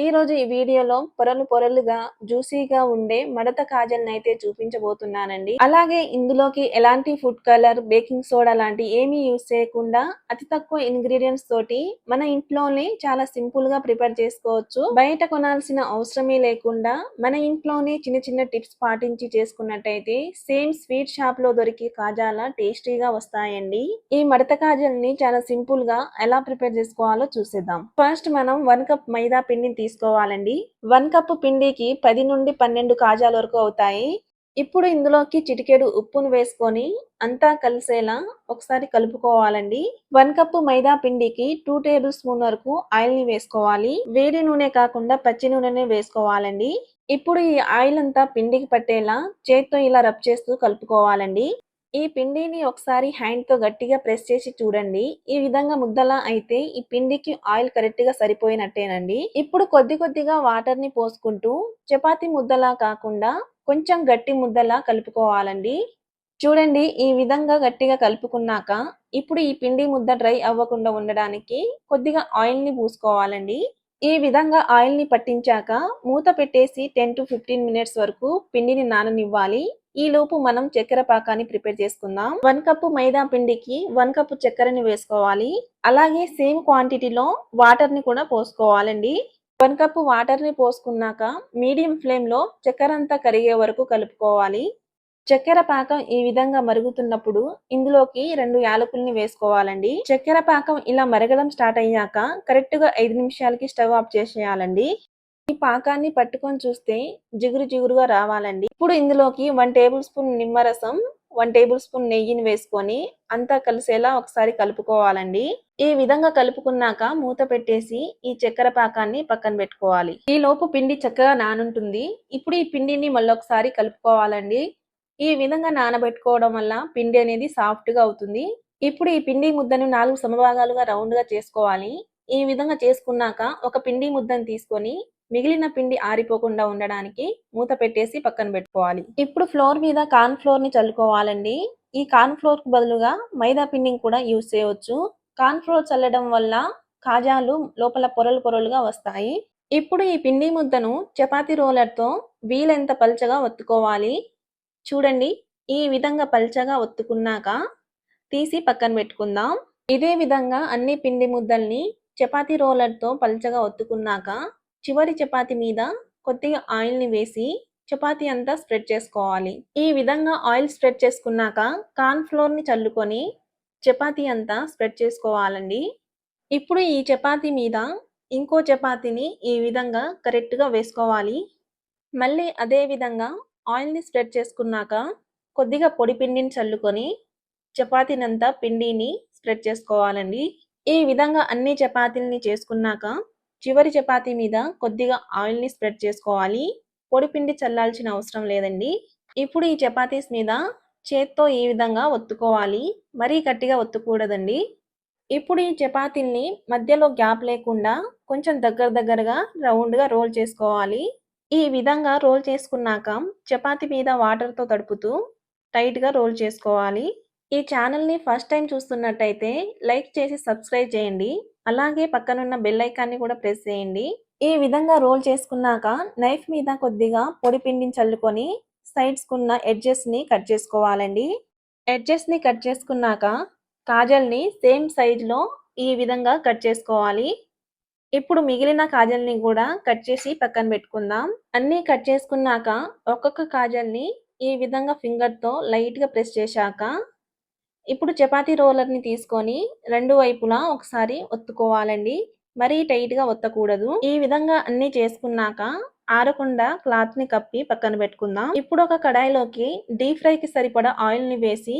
ఈ రోజు ఈ వీడియోలో పొరలు పొరలుగా జ్యూసీగా ఉండే మడత కాజల్ని అయితే చూపించబోతున్నానండి. అలాగే ఇందులోకి ఎలాంటి ఫుడ్ కలర్ బేకింగ్ సోడా లాంటి ఏమీ యూస్ చేయకుండా అతి తక్కువ ఇంగ్రీడియంట్స్ తోటి మన ఇంట్లోనే చాలా సింపుల్గా ప్రిపేర్ చేసుకోవచ్చు. బయట కొనాల్సిన అవసరమే లేకుండా మన ఇంట్లోనే చిన్న చిన్న టిప్స్ పాటించి చేసుకున్నట్టయితే సేమ్ స్వీట్ షాప్లో దొరికే కాజాల టేస్టీగా వస్తాయండి. ఈ మడత కాజల్ని చాలా సింపుల్గా ఎలా ప్రిపేర్ చేసుకోవాలో చూసేద్దాం. ఫస్ట్ మనం వన్ కప్ మైదా పిండిని తీసుకోవాలండి. వన్ కప్పు పిండికి పది నుండి పన్నెండు కాజాల వరకు అవుతాయి. ఇప్పుడు ఇందులోకి చిటికెడు ఉప్పును వేసుకొని అంతా కలిసేలా ఒకసారి కలుపుకోవాలండి. వన్ కప్పు మైదా పిండికి టూ టేబుల్ స్పూన్ వరకు ఆయిల్ని వేసుకోవాలి. వేడి నూనె కాకుండా పచ్చి నూనెనే వేసుకోవాలండి. ఇప్పుడు ఈ ఆయిల్ అంతా పిండికి పట్టేలా చేత్తో ఇలా రబ్ చేస్తూ కలుపుకోవాలండి. ఈ పిండిని ఒకసారి హ్యాండ్తో గట్టిగా ప్రెస్ చేసి చూడండి. ఈ విధంగా ముద్దలా అయితే ఈ పిండికి ఆయిల్ కరెక్ట్గా సరిపోయినట్టేనండి. ఇప్పుడు కొద్ది కొద్దిగా వాటర్ని పోసుకుంటూ చపాతీ ముద్దలా కాకుండా కొంచెం గట్టి ముద్దలా కలుపుకోవాలండి. చూడండి ఈ విధంగా గట్టిగా కలుపుకున్నాక ఇప్పుడు ఈ పిండి ముద్ద డ్రై అవ్వకుండా ఉండడానికి కొద్దిగా ఆయిల్ని పూసుకోవాలండి. ఈ విధంగా ఆయిల్ని పట్టించాక మూత పెట్టేసి టెన్ టు ఫిఫ్టీన్ మినిట్స్ వరకు పిండిని నాననివ్వాలి. ఈ లోపు మనం చక్కెర పాకాన్ని ప్రిపేర్ చేసుకుందాం. వన్ కప్పు మైదా పిండికి వన్ కప్పు చక్కెరని వేసుకోవాలి. అలాగే సేమ్ క్వాంటిటీలో వాటర్ని కూడా పోసుకోవాలండి. వన్ కప్పు వాటర్ని పోసుకున్నాక మీడియం ఫ్లేమ్లో చక్కెర అంతా కరిగే వరకు కలుపుకోవాలి. చక్కెర పాకం ఈ విధంగా మరుగుతున్నప్పుడు ఇందులోకి రెండు యాలకుల్ని వేసుకోవాలండి. చక్కెర పాకం ఇలా మరగడం స్టార్ట్ అయ్యాక కరెక్ట్గా ఐదు నిమిషాలకి స్టవ్ ఆఫ్ చేసేయాలండి. ఈ పాకాన్ని పట్టుకొని చూస్తే జిగురు జిగురుగా రావాలండి. ఇప్పుడు ఇందులోకి వన్ టేబుల్ స్పూన్ నిమ్మరసం వన్ టేబుల్ స్పూన్ నెయ్యిని వేసుకొని అంతా కలిసేలా ఒకసారి కలుపుకోవాలండి. ఈ విధంగా కలుపుకున్నాక మూత పెట్టేసి ఈ చక్కెర పాకాన్ని పక్కన పెట్టుకోవాలి. ఈ లోపు పిండి చక్కగా నానుంటుంది. ఇప్పుడు ఈ పిండిని మళ్ళొకసారి కలుపుకోవాలండి. ఈ విధంగా నానబెట్టుకోవడం వల్ల పిండి అనేది సాఫ్ట్గా అవుతుంది. ఇప్పుడు ఈ పిండి ముద్దను నాలుగు సమభాగాలుగా రౌండ్గా చేసుకోవాలి. ఈ విధంగా చేసుకున్నాక ఒక పిండి ముద్దను తీసుకొని మిగిలిన పిండి ఆరిపోకుండా ఉండడానికి మూత పెట్టేసి పక్కన పెట్టుకోవాలి. ఇప్పుడు ఫ్లోర్ మీద కార్న్ ఫ్లోర్ని చల్లుకోవాలండి. ఈ కార్న్ ఫ్లోర్కు బదులుగా మైదా పిండిని కూడా యూజ్ చేయవచ్చు కార్న్ ఫ్లోర్ చల్లడం వల్ల కాజాలు లోపల పొరలు పొరలుగా వస్తాయి. ఇప్పుడు ఈ పిండి ముద్దను చపాతీ రోలర్తో వీలెంత పల్చగా ఒత్తుకోవాలి. చూడండి ఈ విధంగా పల్చగా ఒత్తుకున్నాక తీసి పక్కన పెట్టుకుందాం. ఇదే విధంగా అన్ని పిండి ముద్దల్ని చపాతీ రోలర్తో పల్చగా ఒత్తుకున్నాక చివరి చపాతీ మీద కొద్దిగా ఆయిల్ని వేసి చపాతీ అంతా స్ప్రెడ్ చేసుకోవాలి. ఈ విధంగా ఆయిల్ స్ప్రెడ్ చేసుకున్నాక కార్న్ ఫ్లోర్ని చల్లుకొని చపాతీ అంతా స్ప్రెడ్ చేసుకోవాలండి. ఇప్పుడు ఈ చపాతీ మీద ఇంకో చపాతీని ఈ విధంగా కరెక్ట్గా వేసుకోవాలి. మళ్ళీ అదే విధంగా ఆయిల్ని స్ప్రెడ్ చేసుకున్నాక కొద్దిగా పొడి పిండిని చల్లుకొని చపాతీనంతా పిండిని స్ప్రెడ్ చేసుకోవాలండి. ఈ విధంగా అన్ని చపాతీలని చేసుకున్నాక చివరి చపాతీ మీద కొద్దిగా ఆయిల్ని స్ప్రెడ్ చేసుకోవాలి. పొడి పిండి చల్లాల్సిన అవసరం లేదండి. ఇప్పుడు ఈ చపాతీస్ మీద చేత్తో ఈ విధంగా ఒత్తుకోవాలి. మరీ గట్టిగా ఒత్తుకూడదండి. ఇప్పుడు ఈ చపాతీల్ని మధ్యలో గ్యాప్ లేకుండా కొంచెం దగ్గర దగ్గరగా రౌండ్గా రోల్ చేసుకోవాలి. ఈ విధంగా రోల్ చేసుకున్నాక చపాతి మీద వాటర్తో తడుపుతూ టైట్గా రోల్ చేసుకోవాలి. ఈ ఛానల్ని ఫస్ట్ టైం చూస్తున్నట్టయితే లైక్ చేసి సబ్స్క్రైబ్ చేయండి. అలాగే పక్కనున్న బెల్ ఐకాన్ని కూడా ప్రెస్ చేయండి. ఈ విధంగా రోల్ చేసుకున్నాక నైఫ్ మీద కొద్దిగా పొడి పిండిని చల్లుకొని సైడ్స్ ఉన్న ఎడ్జెస్ని కట్ చేసుకోవాలండి. ఎడ్జెస్ని కట్ చేసుకున్నాక కాజల్ని సేమ్ సైజ్లో ఈ విధంగా కట్ చేసుకోవాలి. ఇప్పుడు మిగిలిన కాజల్ని కూడా కట్ చేసి పక్కన పెట్టుకుందాం. అన్ని కట్ చేసుకున్నాక ఒక్కొక్క కాజల్ని ఈ విధంగా ఫింగర్తో లైట్గా ప్రెస్ చేశాక ఇప్పుడు చపాతీ రోలర్ని తీసుకొని రెండు వైపులా ఒకసారి ఒత్తుకోవాలండి. మరీ టైట్గా ఒత్తకూడదు. ఈ విధంగా అన్ని చేసుకున్నాక ఆరకుండా క్లాత్ని కప్పి పక్కన పెట్టుకుందాం. ఇప్పుడు ఒక కడాయిలోకి డీప్ ఫ్రై కి సరిపడా ఆయిల్ని వేసి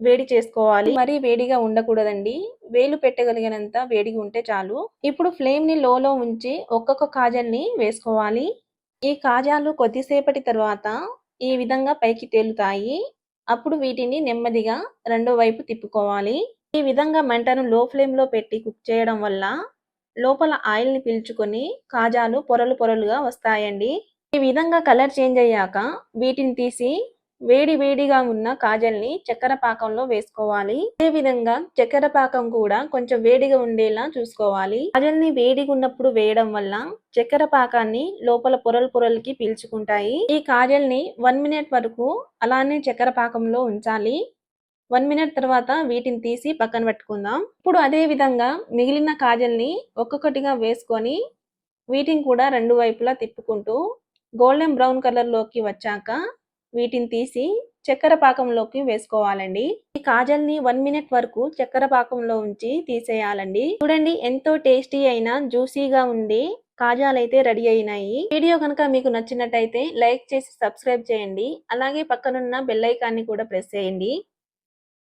వేడి చేసుకోవాలి. మరీ వేడిగా ఉండకూడదండి. వేలు పెట్టగలిగినంత వేడిగా ఉంటే చాలు. ఇప్పుడు ఫ్లేమ్ని లోలో ఉంచి ఒక్కొక్క కాజల్ని వేసుకోవాలి. ఈ కాజాలు కొద్దిసేపటి తర్వాత ఈ విధంగా పైకి తేలుతాయి. అప్పుడు వీటిని నెమ్మదిగా రెండో వైపు తిప్పుకోవాలి. ఈ విధంగా మంటను లో ఫ్లేమ్లో పెట్టి కుక్ చేయడం వల్ల లోపల ఆయిల్ని పీల్చుకొని కాజాలు పొరలు పొరలుగా వస్తాయండి. ఈ విధంగా కలర్ చేంజ్ అయ్యాక వీటిని తీసి వేడి వేడిగా ఉన్న కాజల్ని చక్కెర పాకంలో వేసుకోవాలి. అదే విధంగా చక్కెర పాకం కూడా కొంచెం వేడిగా ఉండేలా చూసుకోవాలి. కాజల్ని వేడిగా ఉన్నప్పుడు వేయడం వల్ల చక్కెర పాకాన్ని లోపల పొరలు పొరలకి పీల్చుకుంటాయి. ఈ కాజల్ని వన్ మినిట్ వరకు అలానే చక్కెర పాకంలో ఉంచాలి. వన్ మినిట్ తర్వాత వీటిని తీసి పక్కన పెట్టుకుందాం. ఇప్పుడు అదే విధంగా మిగిలిన కాజల్ని ఒక్కొక్కటిగా వేసుకొని వీటిని కూడా రెండు వైపులా తిప్పుకుంటూ గోల్డెన్ బ్రౌన్ కలర్లోకి వచ్చాక వీటిని తీసి చక్కెర పాకంలోకి వేసుకోవాలండి. ఈ కాజల్ని వన్ మినిట్ వరకు చక్కెర పాకంలో ఉంచి తీసేయాలండి. చూడండి ఎంతో టేస్టీ అయిన జ్యూసీగా ఉండి కాజాలు అయితే రెడీ అయినాయి. వీడియో కనుక మీకు నచ్చినట్టయితే లైక్ చేసి సబ్స్క్రైబ్ చేయండి. అలాగే పక్కనున్న బెల్ ఐకాన్ని కూడా ప్రెస్ చేయండి.